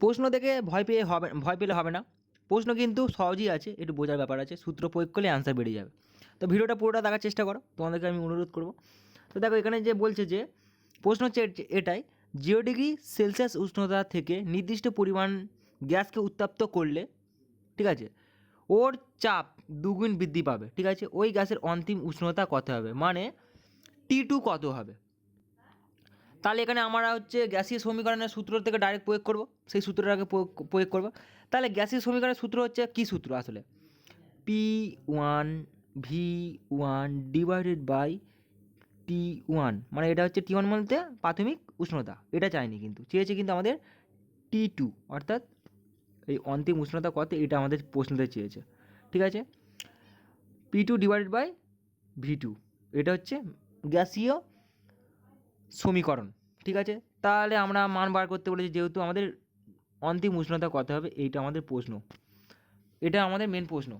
প্রশ্ন দেখে ভয় পেয়ে হবে, ভয় পেলে হবে না। প্রশ্ন কিন্তু সহজই আছে, একটু বোঝার ব্যাপার আছে, সূত্র প্রয়োগ করলে অ্যান্সার বেরিয়ে যাবে। তো ভিডিওটা পুরোটা দেখার চেষ্টা করো, তোমাদেরকে আমি অনুরোধ করব। তো দেখো এখানে যে বলছে যে, প্রশ্ন হচ্ছে এটাই, জিরো ডিগ্রি সেলসিয়াস উষ্ণতা থেকে নির্দিষ্ট পরিমাণ গ্যাসকে উত্তপ্ত করলে, ঠিক আছে, ওর চাপ দুগুণ বৃদ্ধি পাবে, ঠিক আছে, ওই গ্যাসের অন্তিম উষ্ণতা কত হবে? মানে টি টু কত হবে? তাহলে এখানে আমরা হচ্ছে গ্যাসীয় সমীকরণের সূত্র থেকে ডাইরেক্ট প্রয়োগ করব। সেই সূত্রটাকে প্রয়োগ করব। তাহলে গ্যাসীয় সমীকরণের সূত্র হচ্ছে কী সূত্র আসলে? P one V one divided by T one মানে এটা হচ্ছে টি ওয়ান বলতে প্রাথমিক উষ্ণতা। এটা চাইনি কিন্তু, চেয়েছে কিন্তু আমাদের টি টু অর্থাৎ এই অন্তিম উষ্ণতা কত, এটা আমাদের প্রশ্নতে চেয়েছে। ঠিক আছে? P two divided by V two এটা হচ্ছে গ্যাসীয় সমীকরণ। ঠিক আছে? তাহলে আমরা মান বার করতে বলেছি, যেহেতু আমাদের অন্তিম উষ্ণতা কত হবে? এইটা আমাদের প্রশ্ন। এটা আমাদের মেন প্রশ্ন।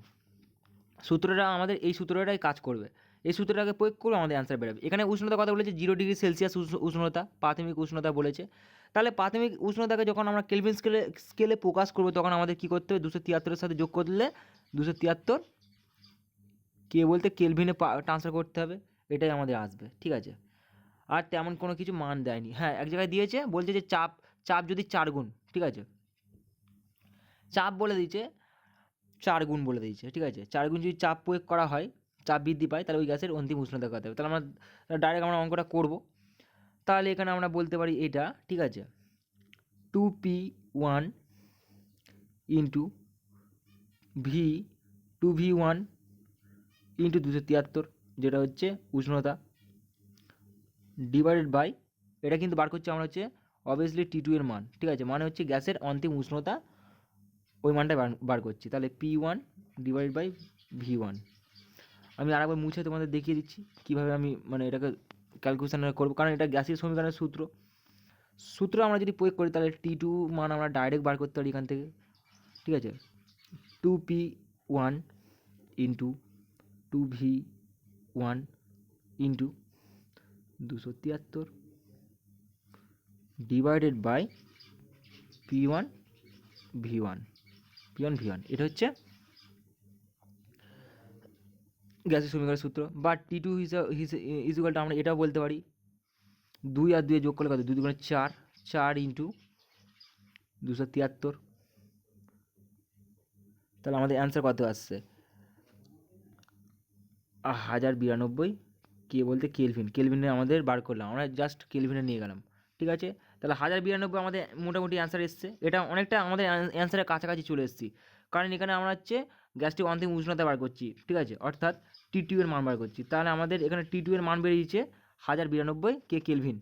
সূত্রটা আমাদের, এই সূত্রটাই কাজ করবে। এই সূত্রটাকে প্রয়োগ করে আমাদের অ্যান্সার বেরোবে। এখানে উষ্ণতা কথা বলেছে জিরো ডিগ্রি সেলসিয়াস উষ্ণতা, প্রাথমিক উষ্ণতা বলেছে। তাহলে প্রাথমিক উষ্ণতাকে যখন আমরা কেলভিন স্কেলে স্কেলে প্রকাশ করব, তখন আমাদের কী করতে হবে? দুশো তিয়াত্তরের সাথে যোগ করলে দুশো তিয়াত্তর, কে বলতে কেলভিনে ট্রান্সফার করতে হবে? এটাই আমাদের আসবে, ঠিক আছে? আর তেমন কোনো কিছু মান দেয়নি। হ্যাঁ এক জায়গায় দিয়েছে, বলছে যে চাপ চাপ যদি চার গুণ, ঠিক আছে? চাপ বলে দিয়েছে, চার গুণ বলে দিয়েছে, ঠিক আছে? চার গুণ যদি চাপ প্রয়োগ করা হয়, চাপ বৃদ্ধি পায়, তাহলে ওই গ্যাসের অন্তিম উষ্ণতা কত হবে? তাহলে আমরা ডাইরেক্ট আমরা অঙ্কটা করব। তাহলে এখানে আমরা বলতে পারি এটা, ঠিক আছে? Two P one into V two V one into দুশো তিয়াত্তর, যেটা হচ্ছে উষ্ণতা। ডিভাইডেড বাই এটা কিন্তু বার করছি আমরা হচ্ছে অবভিয়াসলি টি টু এর মান, ঠিক আছে? মানে হচ্ছে গ্যাসের অন্তিম উষ্ণতা ওই মানটা বার করছি। তাহলে P one divide by V one আমি আরেকবার মুছে তোমাদের দেখিয়ে দিচ্ছি, কীভাবে আমি মানে এটাকে ক্যালকুলেশন করব। কারণ এটা গ্যাসের সমীকরণের সূত্র। সূত্র আমরা যদি প্রয়োগ করি, তাহলে টি টু মান আমরা ডাইরেক্ট বার করতে পারি এখান থেকে। ঠিক আছে? Two P one into two V one into দুশো তিয়াত্তর divided by P one V one P one V one এটা হচ্ছে গ্যাসের সমীকরণের সূত্র। বা টি টু হিসাব ইজুকালটা আমরা এটাও বলতে পারি। দুই আর দুয়ে যোগ করলে কত? দুই দুগুণে চার। চার ইন্টু দুশো তিয়াত্তর। তাহলে আমাদের অ্যান্সার কত আসছে? হাজার বিরানব্বই। কে বলতে কেলভিন কেলভিনে আমাদের বার করলাম। আমরা জাস্ট কেলভিনে নিয়ে গেলাম, ঠিক আছে? তাহলে হাজার বিরানব্বই আমাদের মোটামুটি অ্যান্সার এসছে। এটা অনেকটা আমাদের অ্যান্সারের কাছাকাছি চলে এসেছি। কারণ এখানে আমরা হচ্ছে গ্যাসটি অন্তিম উষ্ণতা বার করছি, ঠিক আছে? অর্থাৎ টি টু এর মান বার করছি। তাহলে আমাদের এখানে টি টু এর মান বেরিয়েছে হাজার বিরানব্বই K kelvin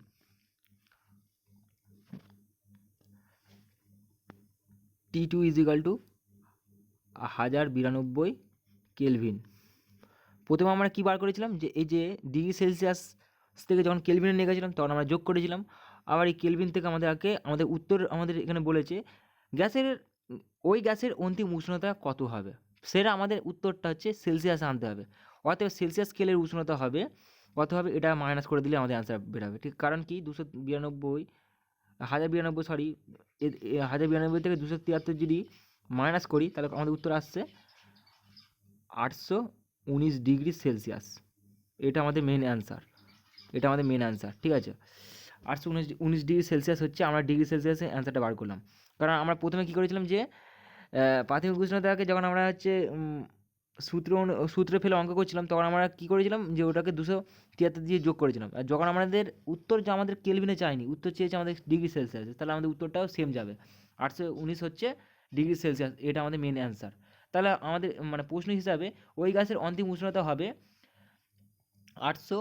T two is equal to হাজার বিরানব্বই কেলভিন প্রথমে আমরা কী বার করেছিলাম? যে এই যে ডিগ্রি সেলসিয়াস থেকে যখন কেলভিনে নিয়ে গেছিলাম, তখন আমরা যোগ করেছিলাম। আবার এই কেলভিন থেকে আমাদের আগে আমাদের উত্তর আমাদের এখানে বলেছে, গ্যাসের, ওই গ্যাসের অন্তিম উষ্ণতা কত হবে? সেটা আমাদের উত্তরটা হচ্ছে সেলসিয়াসে আনতে হবে। অতএব সেলসিয়াস স্কেলের উষ্ণতা হবে, কত হবে? এটা মাইনাস করে দিলে আমাদের অ্যান্সার বেরোবে। ঠিক, কারণ কি? দুশো বিরানব্বই, হাজার বিরানব্বই সরি হাজার বিরানব্বই থেকে দুশো তিয়াত্তর যদি মাইনাস করি, তাহলে আমাদের উত্তর আসছে আটশো উনিশ ডিগ্রি সেলসিয়াস। এটা আমাদের মেন অ্যান্সার এটা আমাদের মেন অ্যান্সার ঠিক আছে? আটশো উনিশ উনিশ ডিগ্রি সেলসিয়াস হচ্ছে, আমরা ডিগ্রি সেলসিয়াসে অ্যান্সারটা বার করলাম। কারণ আমরা প্রথমে কী করেছিলাম যে প্রাথমিক উষ্ণতাকে যখন আমরা হচ্ছে সূত্র সূত্রে ফেলে অঙ্ক করছিলাম, তখন আমরা কী করেছিলাম যে, ওটাকে দুশো তিয়াত্তর দিয়ে যোগ করেছিলাম। আর যখন আমাদের উত্তর যে আমাদের কেলভিনে চাইনি, উত্তর চেয়েছে আমাদের ডিগ্রি সেলসিয়াস, তাহলে আমাদের উত্তরটাও সেম যাবে। আটশো উনিশ হচ্ছে ডিগ্রি সেলসিয়াস, এটা আমাদের মেন অ্যান্সার তাহলে আমাদের মানে প্রশ্ন হিসাবে ওই গাছের অন্তিম উষ্ণতা হবে আটশো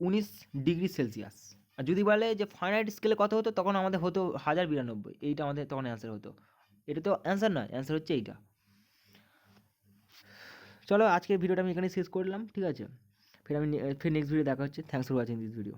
উনিশ ডিগ্রি সেলসিয়াস। আর যদি বলে যে ফাইনাইট স্কেলে কত হতো, তখন আমাদের হতো হাজার বিরানব্বই। এইটা আমাদের, তখন অ্যান্সার হতো। এটা তো অ্যান্সার নয় অ্যান্সার হচ্ছে এইটা। চলো আজকের ভিডিওটা আমি এখানে শেষ করলাম, ঠিক আছে? ফের আমি, ফের নেক্সট ভিডিও দেখা হচ্ছে। Thanks for watching this video